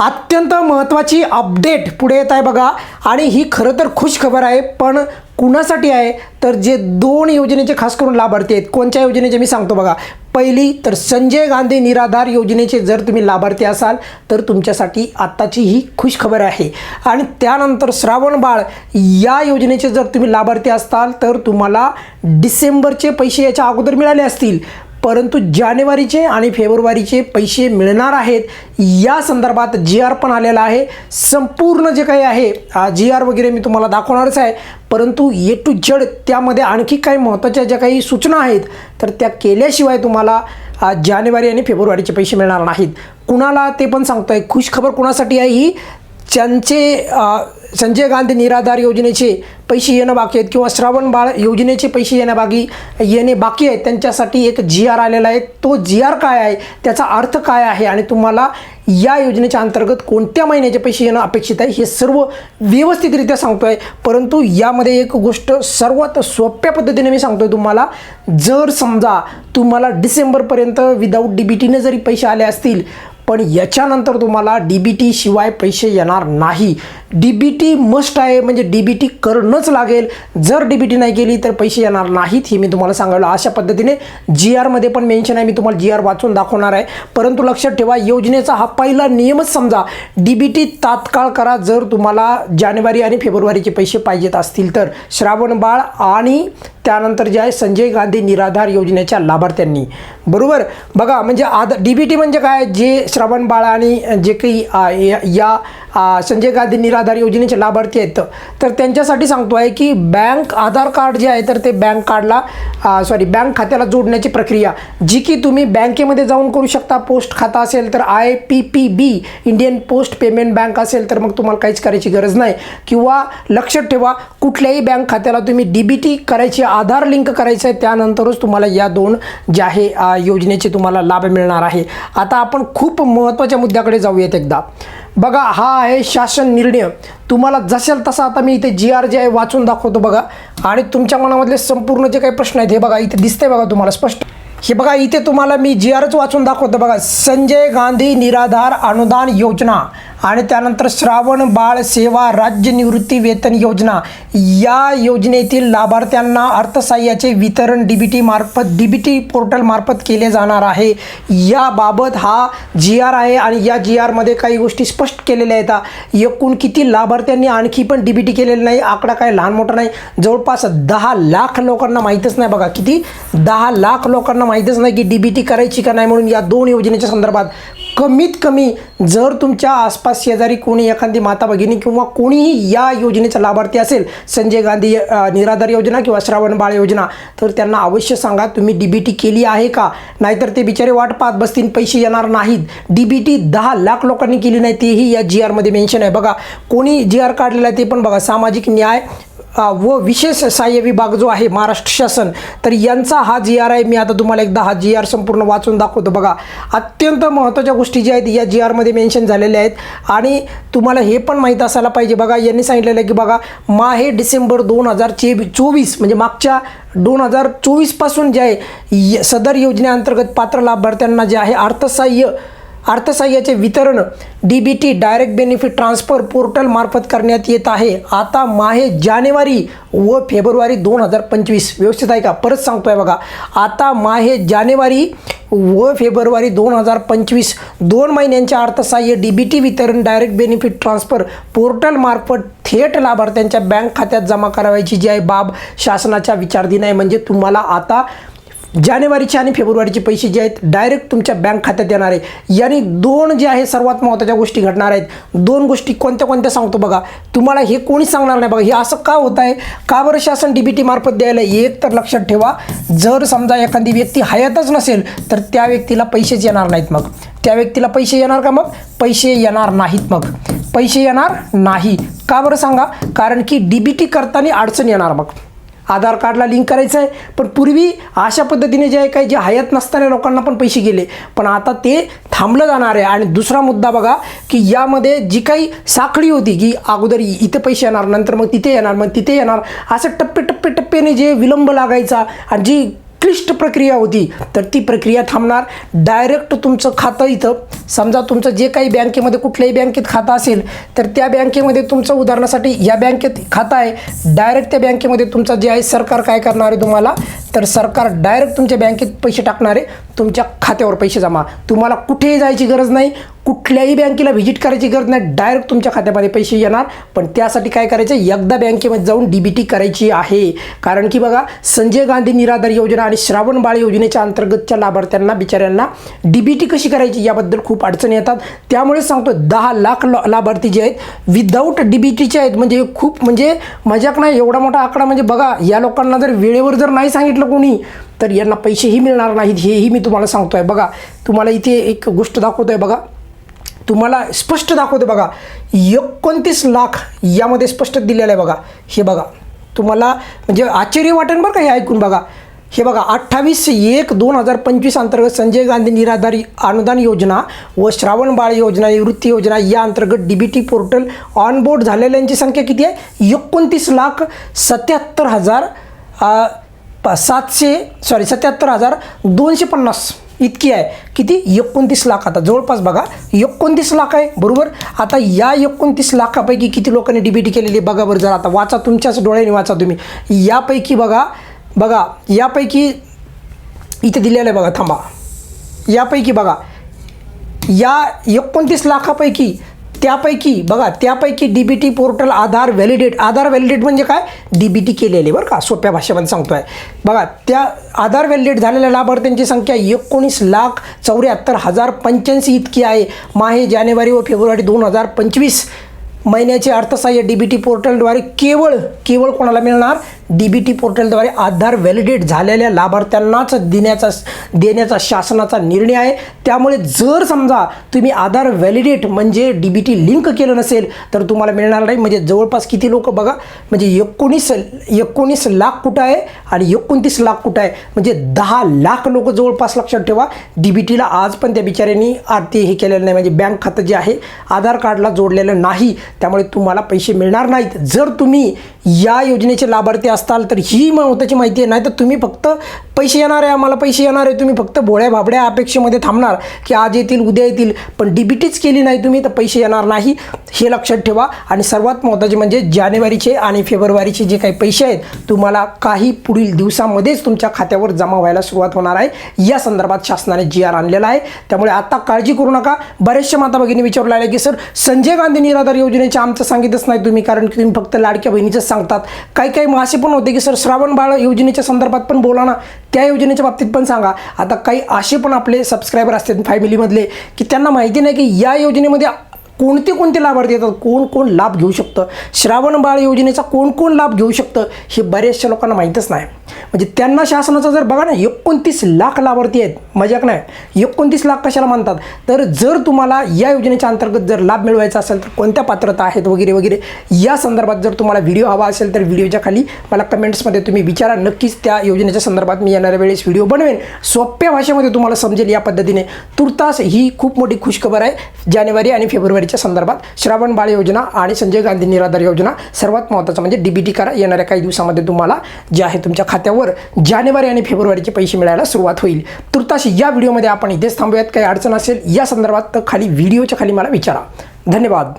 अत्यंत महत्त्वाची अपडेट पुढे येत आहे बघा. आणि ही खरं तर खुश खबर आहे पण कुणासाठी आहे? तर जे दोन योजनेचे खास करून लाभार्थी आहेत कोणत्या योजनेचे मी सांगतो बघा. पहिली तर संजय गांधी निराधार योजनेचे जर तुम्ही लाभार्थी असाल तर तुमच्यासाठी आत्ताची ही खुश खबर आहे. आणि त्यानंतर श्रावण बाळ या योजनेचे जर तुम्ही लाभार्थी असाल तर तुम्हाला डिसेंबरचे पैसे याच्या अगोदर मिळाले असतील. परंतु जानेवारीचे आणि फेब्रुवारीचे पैसे मिळणार आहेत. या संदर्भात जी आर पण आलेला आहे. संपूर्ण जे काही आहे जी आर वगैरे मी तुम्हाला दाखवणारच आहे. परंतु ए टू जड त्यामध्ये आणखी काही महत्त्वाच्या ज्या काही सूचना आहेत तर त्या केल्याशिवाय तुम्हाला जानेवारी आणि फेब्रुवारीचे पैसे मिळणार नाहीत. कुणाला ते पण सांगतो आहे खुश खबर कुणासाठी आहे ही? ज्यांचे संजय गांधी निराधार योजनेचे पैसे येणं बाकी आहेत किंवा श्रावण बाळ योजनेचे पैसे येणं बाकी येणे बाकी आहेत त्यांच्यासाठी एक जी आर आलेला आहे. तो जी आर काय आहे? त्याचा अर्थ काय आहे? आणि तुम्हाला या योजनेच्या अंतर्गत कोणत्या महिन्याचे पैसे येणं अपेक्षित आहे? हे सर्व व्यवस्थितरित्या सांगतो आहे परंतु यामध्ये एक गोष्ट सर्वात सोप्या पद्धतीने मी सांगतो आहे तुम्हाला. जर समजा तुम्हाला डिसेंबरपर्यंत विदाऊट डी बी टीने जरी पैसे आले असतील पण याच्यानंतर तुम्हाला डी बी टी शिवाय पैसे येणार नाही. डी बी टी मस्ट आहे म्हणजे डी बी टी करणंच लागेल. जर डी बी टी नाही केली तर पैसे येणार नाहीत हे मी तुम्हाला सांगायला अशा पद्धतीने जी आरमध्ये पण मेन्शन आहे मी तुम्हाला जी आर वाचून दाखवणार आहे. परंतु लक्षात ठेवा योजनेचा हा पहिला नियमच समजा डी बी टी तात्काळ करा जर तुम्हाला जानेवारी आणि फेब्रुवारीचे पैसे पाहिजेत असतील तर. श्रावण बाळ आणि त्यानंतर जे आहे संजय गांधी निराधार योजनेच्या लाभार्थ्यांनी. बरोबर? बघा म्हणजे आध डी बी टी म्हणजे काय? जे श्रवण बाळ आणि जे काही या- संजय गांधी निराधार योजनेचे लाभार्थी आहेत तर त्यांच्यासाठी सांगतो आहे की बँक आधार कार्ड जे आहे तर ते बँक कार्डला सॉरी बँक खात्याला जोडण्याची प्रक्रिया जी की तुम्ही बँकेमध्ये जाऊन करू शकता. पोस्ट खाता असेल तर I P P B Indian post payment bank असेल तर मग तुम्हाला काहीच करायची गरज नाही. किंवा लक्षात ठेवा कुठल्याही बँक खात्याला तुम्ही डी बी टी करायची आधार लिंक करायचं आहे त्यानंतरच तुम्हाला या दोन जे आहे योजनेचे तुम्हाला लाभ मिळणार आहे. आता आपण खूप महत्त्वाच्या मुद्द्याकडे जाऊयात एकदा. बघा हा आहे शासन निर्णय. तुम्हाला जसेल तसा आता मी इथे जी आर जे आहे वाचून दाखवतो बघा. आणि तुमच्या मनामधले संपूर्ण जे काही प्रश्न आहेत हे बघा इथे दिसते बघा तुम्हाला स्पष्ट. हे बघा इथे तुम्हाला मी जी आरच वाचून दाखवतो बघा. संजय गांधी निराधार अनुदान योजना. आणि त्यानंतर श्रावण बाळ सेवा राज्य निवृत्ती वेतन योजना. या योजनेतील लाभार्थ्यांना अर्थसहाय्याचे वितरण डी बी टी मार्फत डी बी टी पोर्टल मार्फत केले जाणार आहे. याबाबत हा जी आर आहे आणि या जी आरमध्ये काही गोष्टी स्पष्ट केलेल्या आहेत. एकूण किती लाभार्थ्यांनी आणखी पण डी बी टी केलेलं नाही? आकडा काय लहान मोठा नाही? जवळपास दहा लाख लोकांना माहीतच नाही बघा किती? दहा लाख लोकांना माहीतच नाही की डी बी टी करायची का नाही म्हणून या दोन योजनेच्या संदर्भात. कमीत कमी जर तुमच्या आसपास शेजारी कोणी एखादी माता भगिनी किंवा कोणीही या योजनेचा लाभार्थी असेल संजय गांधी निराधार योजना किंवा श्रावण बाळ योजना तर त्यांना अवश्य सांगा तुम्ही डी बी टी केली आहे का? नाहीतर ते बिचारे वाट पाहत बसतील पैसे येणार नाहीत. डी बी टी दहा लाख लोकांनी केली नाही तेही या जी आरमध्ये मेन्शन आहे. बघा कोणी जी आर काढलेला आहे ते पण बघा सामाजिक न्याय व विशेष सहाय्य विभाग जो आहे महाराष्ट्र शासन तर यांचा हा जी आर आहे मी आता तुम्हाला एकदा हा जी आर संपूर्ण वाचून दाखवतो. बघा अत्यंत महत्त्वाच्या गोष्टी ज्या आहेत या जी आरमध्ये मेन्शन झालेल्या आहेत. आणि तुम्हाला हे पण माहीत असायला पाहिजे. बघा यांनी सांगितलेलं आहे की बघा माहे डिसेंबर दोन हजार चे चोवीस म्हणजे मागच्या दोन हजार चोवीसपासून जे आहे य- सदर योजनेअंतर्गत पात्र लाभार्थ्यांना जे आहे अर्थसहाय्य अर्थसहाय्याचे वितरण D B T direct benefit transfer पोर्टलमार्फत करण्यात येत आहे. आता माहे जानेवारी व फेब्रुवारी दोन हजार पंचवीस. व्यवस्थित आहे का? परत सांगतोय बघा. आता माहे जानेवारी व फेब्रुवारी दोन हजार पंचवीस. दोन महिन्यांच्या अर्थसहाय्य डी बी टी वितरण डायरेक्ट बेनिफिट ट्रान्सफर पोर्टलमार्फत थेट लाभार्थ्यांच्या बँक खात्यात जमा करावायची जी आहे बाब शासनाच्या विचारधीन आहे. म्हणजे तुम्हाला आता जानेवारीचे आणि फेब्रुवारीचे पैसे जे आहेत डायरेक्ट तुमच्या बँक खात्यात येणार आहे. याने दोन जे आहे सर्वात महत्त्वाच्या गोष्टी घडणार आहेत. दोन गोष्टी कोणत्या कोणत्या सांगतो बघा. तुम्हाला हे कोणीच सांगणार नाही बघा. हे असं का होत आहे? का बरं शासन डी बी टी मार्फत द्यायला एक तर लक्षात ठेवा जर समजा एखादी व्यक्ती हयातच नसेल तर त्या व्यक्तीला पैसेच येणार नाहीत मग. त्या व्यक्तीला पैसे येणार का मग? पैसे येणार नाहीत मग. पैसे येणार नाही. का बरं सांगा? कारण की डी बी टी करताना अडचण येणार मग. आधार कार्डला लिंक करायचं आहे पण पूर्वी अशा पद्धतीने जे आहे काही जे हयात नसताना लोकांना पण पैसे गेले. पण आता ते थांबलं जाणार आहे. आणि दुसरा मुद्दा बघा की यामध्ये जी काही साखळी होती की अगोदर इथं इथे पैसे येणार नंतर मग तिथे येणार मग तिथे येणार असं टप्पे टप्पे टप्प्याने जे विलंब लागायचा आणि जी क्लिष्ट प्रक्रिया होती. तर ती प्रक्रिया थांबणार. डायरेक्ट तुमचं खातं इथं. समजा तुमचं जे काही बँकेमध्ये कुठल्याही बँकेत खातं असेल तर त्या बँकेमध्ये तुमचं उदाहरणासाठी या बँकेत खातं आहे. डायरेक्ट त्या बँकेमध्ये तुमचं जे आहे सरकार काय करणार आहे तुम्हाला? तर सरकार डायरेक्ट तुमच्या बँकेत पैसे टाकणार आहे. तुमच्या खात्यावर पैसे जमा. तुम्हाला कुठेही जायची गरज नाही. कुठल्याही बँकेला व्हिजिट करायची गरज नाही. डायरेक्ट तुमच्या खात्यामध्ये पैसे येणार. पण त्यासाठी काय करायचं? एकदा बँकेमध्ये जाऊन डी बी टी करायची आहे. कारण की बघा संजय गांधी निराधार योजना आणि श्रावण बाळ योजनेच्या अंतर्गतच्या लाभार्थ्यांना बिचाऱ्यांना डी बी टी कशी करायची? याबद्दल खूप अडचणी येतात. त्यामुळे सांगतो दहा लाख लाभार्थी जे आहेत विदाऊट डी बी टीचे आहेत म्हणजे खूप म्हणजे मजाक नाही एवढा मोठा आकडा म्हणजे बघा या लोकांना जर वेळेवर जर नाही सांगितलं कोणी तर यांना पैसेही मिळणार नाहीत. हेही मी तुम्हाला सांगतो आहे बघा तुम्हाला इथे एक गोष्ट दाखवतो आहे बघा. तुम्हाला स्पष्ट दाखवते बघा. एकोणतीस लाख यामध्ये स्पष्ट दिलेलं आहे बघा. हे बघा. तुम्हाला म्हणजे आश्चर्य वाटेल बरं का हे ऐकून बघा. हे बघा अठ्ठावीस एक दोन हजार पंचवीस अंतर्गत संजय गांधी निराधार अनुदान योजना व श्रावण बाळ योजना निवृत्ती योजना या अंतर्गत D B T portal onboard झालेल्यांची संख्या किती आहे? एकोणतीस लाख सत्याहत्तर हजार सातशे सॉरी सत्याहत्तर हजार दोनशे पन्नास. इतकी आहे. किती? एकोणतीस लाख. आता जवळपास बघा एकोणतीस लाख आहे. बरोबर? आता या एकोणतीस लाखापैकी किती लोकांनी डीबीटी केलेली आहे? बघा बरं जरा आता. वाचा तुमच्याच डोळ्याने वाचा तुम्ही. यापैकी बघा बघा यापैकी इथे दिलेलं आहे बघा थांबा. यापैकी बघा या एकोणतीस लाखापैकी त्यापैकी बघा त्यापैकी D B T portal Aadhaar validate Aadhaar validate म्हणजे काय? डी बी टी केलेले बरं का सोप्या भाषेमध्ये सांगतो आहे बघा त्या आधार व्हॅलिडेट झालेल्या लाभार्थ्यांची संख्या एकोणीस लाख चौऱ्याहत्तर हजार पंच्याऐंशी इतकी आहे. माहे जानेवारी व फेब्रुवारी दोन हजार पंचवीस महिन्याचे अर्थसहाय्य डी बी टी पोर्टलद्वारे केवळ केवळ कोणाला मिळणार? डी बी टी पोर्टलद्वारे आधार व्हॅलिडेट झालेल्या लाभार्थ्यांनाच देण्याचा देण्याचा शासनाचा निर्णय आहे. त्यामुळे जर समजा तुम्ही आधार व्हॅलिडेट म्हणजे डी बी टी लिंक केलं नसेल तर तुम्हाला मिळणार नाही. म्हणजे जवळपास किती लोक बघा म्हणजे एकोणीस एकोणीस लाख कुठं आहे आणि एकोणतीस लाख कुठं आहे? म्हणजे दहा लाख लोक जवळपास लक्षात ठेवा. डी बी टीला आज पण त्या बिचाऱ्यांनी आरती हे केलेलं नाही. म्हणजे बँक खातं जे आहे आधार कार्डला जोडलेलं नाही. त्यामुळे तुम्हाला पैसे मिळणार नाहीत. जर तुम्ही या योजनेचे लाभार्थी असताल तर ही महत्त्वाची माहिती आहे. नाही तर तुम्ही फक्त पैसे येणार आहे आम्हाला पैसे येणार आहे. तुम्ही फक्त भोळ्या भाबड्या अपेक्षेमध्ये थांबणार की आज येतील उद्या येतील. पण डी केली नाही तुम्ही तर पैसे येणार नाही. हे लक्षात ठेवा. आणि सर्वात महत्त्वाचे म्हणजे जानेवारीचे आणि फेब्रुवारीचे जे काही पैसे आहेत तुम्हाला काही पुढील दिवसामध्येच तुमच्या खात्यावर जमा व्हायला सुरुवात होणार आहे. या संदर्भात शासनाने जी आर आणलेला आहे. त्यामुळे आता काळजी करू नका. बरेचशा माता भगिनी विचारू लागल्या की सर संजय गांधी निराधार योजनेचे आमचं सांगितलंच नाही तुम्ही कारण की तुम्ही फक्त लाडक्या बहिणीचंच सांगतात. काही काही मासे पण पण होते की सर श्रावण बाळ योजनेच्या संदर्भात पण बोला ना. त्या योजनेच्या बाबतीत पण सांगा. आता काही असे पण आपले सबस्क्रायबर असतात फॅमिलीमधले की त्यांना माहिती नाही की या योजनेमध्ये कोणते कोणते लाभार्थी येतात कोण कोण लाभ घेऊ शकतं श्रावण बाळ योजनेचा कोण कोण लाभ घेऊ शकतं हे बऱ्याचशा लोकांना माहीतच नाही. म्हणजे त्यांना शासनाचा जर बघा ना एकोणतीस लाख लाभार्थी आहेत. मजाक नाही. एकोणतीस लाख कशाला म्हणतात तर जर तुम्हाला या योजनेच्या अंतर्गत जर लाभ मिळवायचा असेल तर कोणत्या पात्रता आहेत वगैरे वगैरे या संदर्भात जर तुम्हाला व्हिडिओ हवा असेल तर व्हिडिओच्या खाली मला कमेंट्समध्ये तुम्ही विचारा. नक्कीच त्या योजनेच्या संदर्भात मी येणाऱ्या वेळेस व्हिडिओ बनवेन. सोप्या भाषेमध्ये तुम्हाला समजेल या पद्धतीने. तुर्तास ही खूप मोठी खुशखबर आहे. जानेवारी आणि फेब्रुवारीच्या संदर्भात श्रावण बाळ योजना आणि संजय गांधी निराधार योजना सर्वात महत्त्वाचं म्हणजे डी बी टी करा. येणाऱ्या काही दिवसामध्ये तुम्हाला जे आहे तुमच्या खात्यावर जानेवारी आणि फेब्रुवारीचे पैसे मिळायला सुरुवात होईल. तुर्तास या व्हिडिओमध्ये आपण इथेच थांबूयात. काही अडचण असेल या संदर्भात तर खाली व्हिडिओच्या खाली मला विचारा. धन्यवाद.